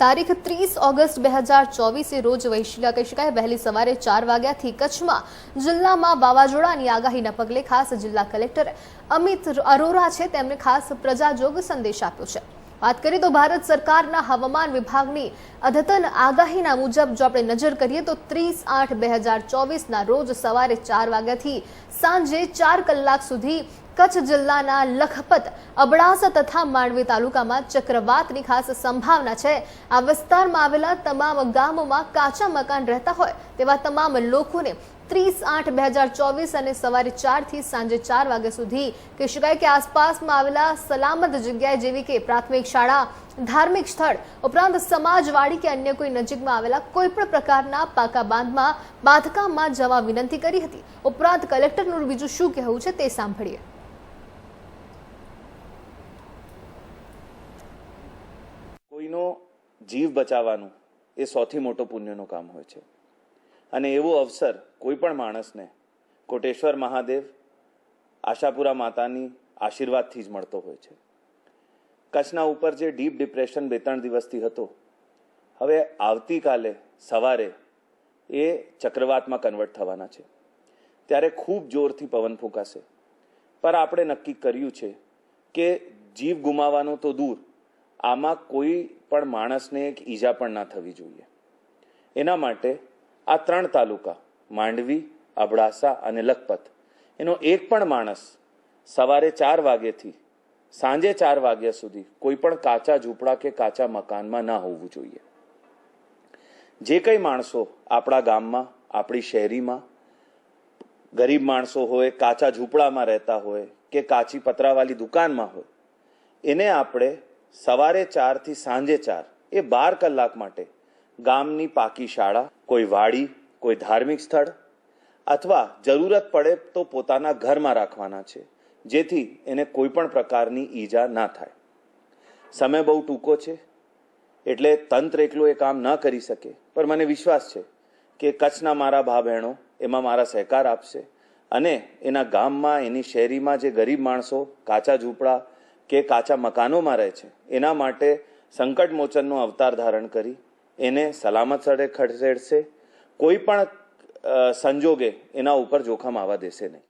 તારીખ ત્રીસ ઓગસ્ટ બે હજાર ચોવીસે રોજ વૈશિલા કહી શકાય. વહેલી સવારે ચાર વાગ્યાથી કચ્છમાં જિલ્લામાં વાવાઝોડાની આગાહીના પગલે ખાસ જિલ્લા કલેક્ટર અમિત અરોરા છે. તેમણે ખાસ પ્રજાજોગ સંદેશ આપ્યો છે. વાત કરીએ તો ભારત સરકારના હવામાન વિભાગની અદ્યતન આગાહીના મુજબ જો આપણે નજર કરીએ તો ત્રીસ આઠ બે હજાર ચોવીસના રોજ સવારે ચાર વાગ્યાથી સાંજે ચાર કલાક સુધી કચ્છ જિલ્લાના લખપત, અબડાસા તથા માંડવી તાલુકામાં ચક્રવાતની ખાસ સંભાવના છે. આ વિસ્તારમાં આવેલા તમામ ગામોમાં કાચા મકાન રહેતા હોય તેવા તમામ લોકોને ત્રીસ આઠ બે હજાર ચોવીસ અને સવારે ચારથી સાંજે ચાર વાગ્યા સુધી કહી શકાય કે આસપાસમાં આવેલા સલામત જગ્યાએ જેવી કે પ્રાથમિક શાળા, ધાર્મિક સ્થળ, ઉપરાંત સમાજવાડી કે અન્ય કોઈ નજીકમાં આવેલા કોઈ પણ પ્રકારના પાકા બાંધમાં, બાંધકામમાં જવા વિનંતી કરી હતી. ઉપરાંત કલેક્ટરનું બીજું શું કહેવું છે તે સાંભળીએ. કોઈનો જીવ બચાવવાનું એ સૌથી મોટો પુણ્યનું કામ હોય છે. અને એવો અવસર કોઈ પણ માણસને કોટેશ્વર મહાદેવ, આશાપુરા માતાની આશીર્વાદથી જ મળતો હોય છે. કચ્છના ઉપર જે ડીપ ડિપ્રેશન બે ત્રણ દિવસથી હતો, હવે આવતીકાલે સવારે એ ચક્રવાતમાં કન્વર્ટ થવાના છે. ત્યારે ખૂબ જોરથી પવન ફૂંકાશે. પર આપણે નક્કી કર્યું છે કે જીવ ગુમાવવાનો તો દૂર, આમાં કોઈ પણ માણસને એક ઈજા પણ ના થવી જોઈએ. એના માટે આ ત્રણ તાલુકા, માંડવી, અબડાસા અને લખપત. એનો એક પણ માણસ સવારે ચાર વાગ્યાથી સાંજે ચાર વાગ્યા સુધી કોઈ પણ કાચા ઝૂંપડા કે કાચા મકાનમાં ના હોવું જોઈએ. જે કંઈ માણસો આપણા ગામમાં, આપણી શહેરીમાં ગરીબ માણસો હોય, કાચા ઝૂંપડામાં રહેતા હોય કે કાચી પતરાવાળી દુકાનમાં હોય, એને આપણે સવારે ચારથી સાંજે ચાર, એ બાર કલાક માટે ગામની પાકી શાળા, કોઈ વાડી, કોઈ ધાર્મિક સ્થળ, અથવા જરૂરત પડે તો પોતાના ઘરમાં રાખવાના છે, જેથી એને કોઈ પણ પ્રકારની ઈજા ના થાય. સમય બહુ ટૂંકો છે, એટલે તંત્ર એકલું એ કામ ન કરી શકે, પણ મને વિશ્વાસ છે કે કચ્છના મારા ભા બહેનો એમાં મારા સહકાર આપશે અને એના ગામમાં, એની શહેરીમાં જે ગરીબ માણસો કાચા ઝૂંપડા કે કાચા મકાનોમાં રહે છે, એના માટે સંકટ મોચનનો અવતાર ધારણ કરી એને સલામત સ્થળે ખસેડશે. કોઈ પણ સંજોગે એના ઉપર જોખમ આવવા દેશે નહીં.